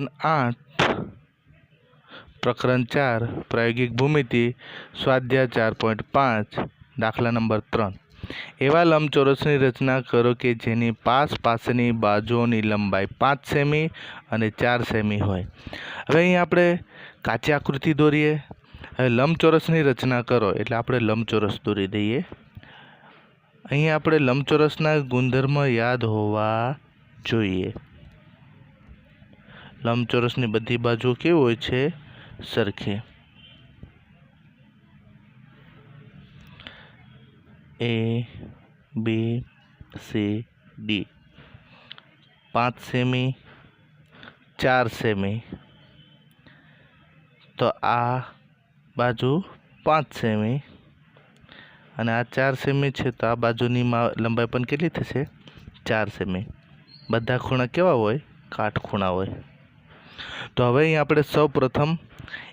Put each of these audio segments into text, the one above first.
ધોરણ આઠ પ્રકરણ ચાર પ્રાયોગિક ભૂમિતિ સ્વાધ્યાય ચાર પોઈન્ટ પાંચ દાખલા નંબર ત્રણ એવા લંબચોરસની રચના કરો કે જેની પાસ પાસેની બાજુઓની લંબાઈ પાંચ સેમી અને ચાર સેમી હોય હવે અહીં આપણે કાચી આકૃતિ દોરીએ હવે લંબચોરસની રચના કરો એટલે આપણે લંબચોરસ દોરી દઈએ અહીં આપણે લંબચોરસના ગુણધર્મ યાદ હોવા જોઈએ લંબચોરસની બધી બાજુ કેવી હોય છે? સરખી. એ બી સી ડી પાંચ સેમી, ચાર સેમી. તો આ બાજુ પાંચ સેમી. અને આ ચાર સેમી છે તો આ બાજુની લંબાઈ પણ કેટલી થશે? ચાર સેમી. બધા ખૂણા કેવા હોય? કાટખૂણા હોય. તો હવે અહીં આપણે સૌ પ્રથમ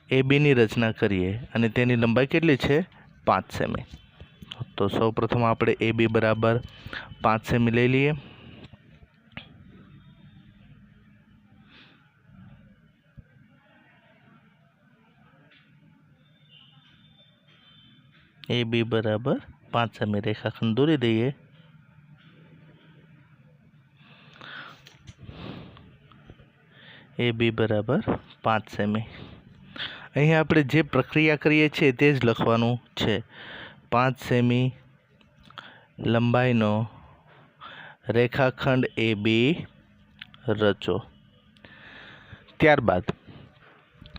એ બીની રચના કરીએ અને તેની લંબાઈ કેટલી છે? પાંચ સેમી. તો સૌ પ્રથમ આપણે એ બી બરાબર પાંચ સેમી લઈ લઈએ. એ બી બરાબર પાંચ સેમી રેખાખંડ દોરી દઈએ. એ બી બરાબર પાંચ સેમી. અહીં આપણે જે પ્રક્રિયા કરીએ છીએ તે જ લખવાનું છે. પાંચ સેમી લંબાઈનો રેખાખંડ એ બી રચો. ત્યારબાદ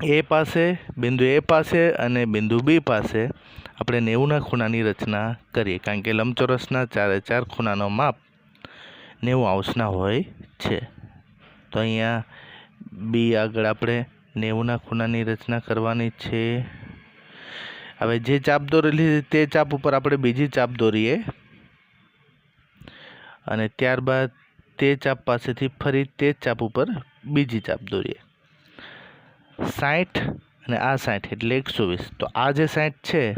એ પાસે, બિંદુ એ પાસે અને બિંદુ બી પાસે આપણે નેવુંના ખૂણાની રચના કરીએ. કારણ કે લંબચોરસના ચારે ચાર ખૂણાનો માપ નેવું અંશના હોય છે. તો અહીંયા બી આગળ આપણે નેવુંના ખૂણાની રચના કરવાની છે. હવે જે ચાપ દોરેલી તે ચાપ ઉપર આપણે બીજી ચાપ દોરીએ. અને ત્યારબાદ તે ચાપ પાસેથી ફરી તે ચાપ ઉપર બીજી ચાપ દોરીએ. સાઠ અને આ સાઠ એટલે એકસો વીસ. તો આ જે સાઠ છે,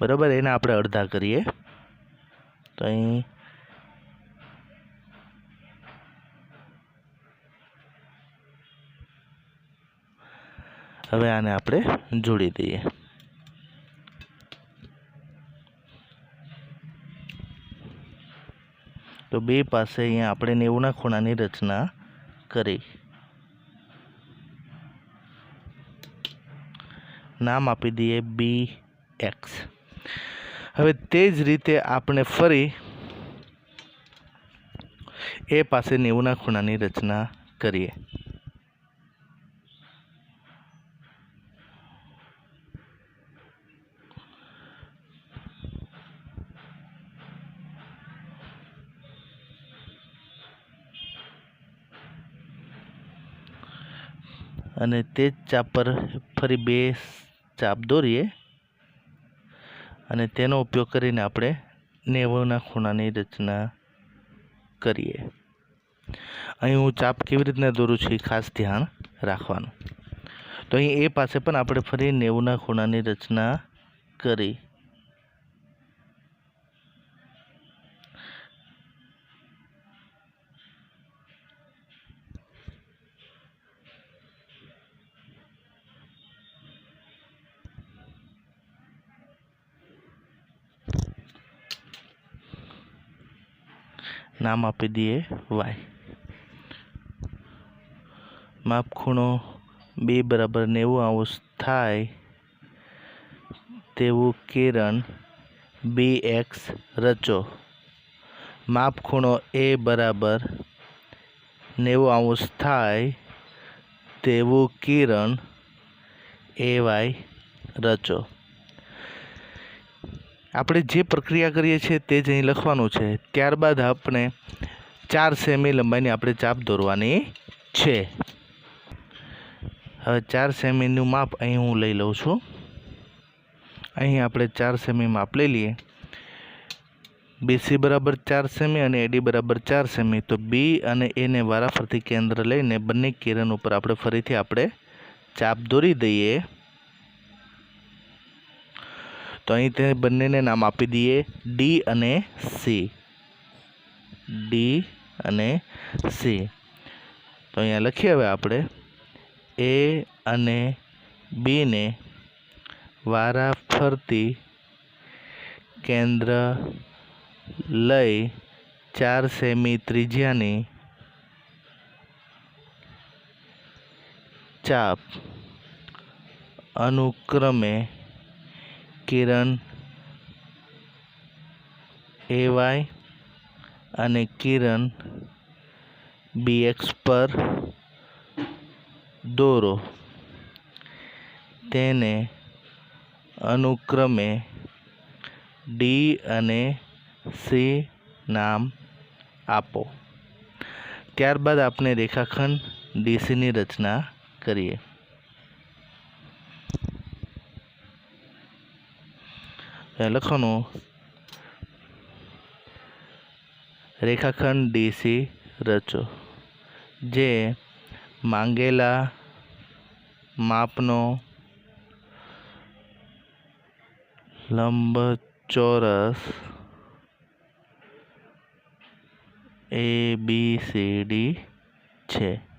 બરાબર, એને આપણે અડધા કરીએ. તો અહીં હવે આને આપણે જોડી દઈએ. તો બે પાસે અહીંયા આપણે નેવુંના ખૂણાની રચના કરી. નામ આપી દઈએ બી એક્સ હવે તે જ રીતે આપણે ફરી એ પાસે નેવુંના ખૂણાની રચના કરીએ. અને તે જ ચાપ પર ફરી બે ચાપ દોરીએ. અને તેનો ઉપયોગ કરીને આપણે નેવુંના ખૂણાની રચના કરીએ. અહીં હું ચાપ કેવી રીતના દોરું છું એ ખાસ ધ્યાન રાખવાનું. તો અહીં એ પાસે પણ આપણે ફરી નેવુંના ખૂણાની રચના કરી નામ આપી દઈએ વાય. માપ ખૂણો બે બરાબર નેવું અંશ થાય તેવું કિરણ બી એક્સ રચો. માપ ખૂણો એ બરાબર નેવું અંશ થાય તેવું કિરણ એ વાય રચો. આપણે જે પ્રક્રિયા કરીએ છીએ તે જ અહીં લખવાનું છે. ત્યારબાદ આપણે ચાર સેમી લંબાઈની આપણે ચાપ દોરવાની છે. હવે ચાર સેમીનું માપ અહીં હું લઈ લઉં છું. અહીં આપણે ચાર સેમી માપ લઈ લઈએ. બીસી બરાબર ચાર સેમી અને એડી બરાબર ચાર સેમી. તો બી અને એને વારાફરતી કેન્દ્ર લઈને બંને કિરણ ઉપર આપણે ફરીથી આપણે ચાપ દોરી દઈએ. તો અહીં તે બંનેને નામ આપી દઈએ ડી અને સી ડી અને સી તો અહીંયા લખીએ હવે આપણે. એ અને બીને વારાફરતી કેન્દ્ર લઈ ચાર સેમી ત્રિજ્યાની ચાપ અનુક્રમે કિરણ એવાય અને કિરણ બીએક્સ પર દોરો. તેને અનુક્રમે ડી અને સી નામ આપો. ત્યારબાદ આપણે રેખાખંડ ડીસીની રચના કરીએ. લખવાનું રેખાખંડ ડીસી રચો. જે માંગેલા માપનો લંબચોરસ એ બી સી ડી છે.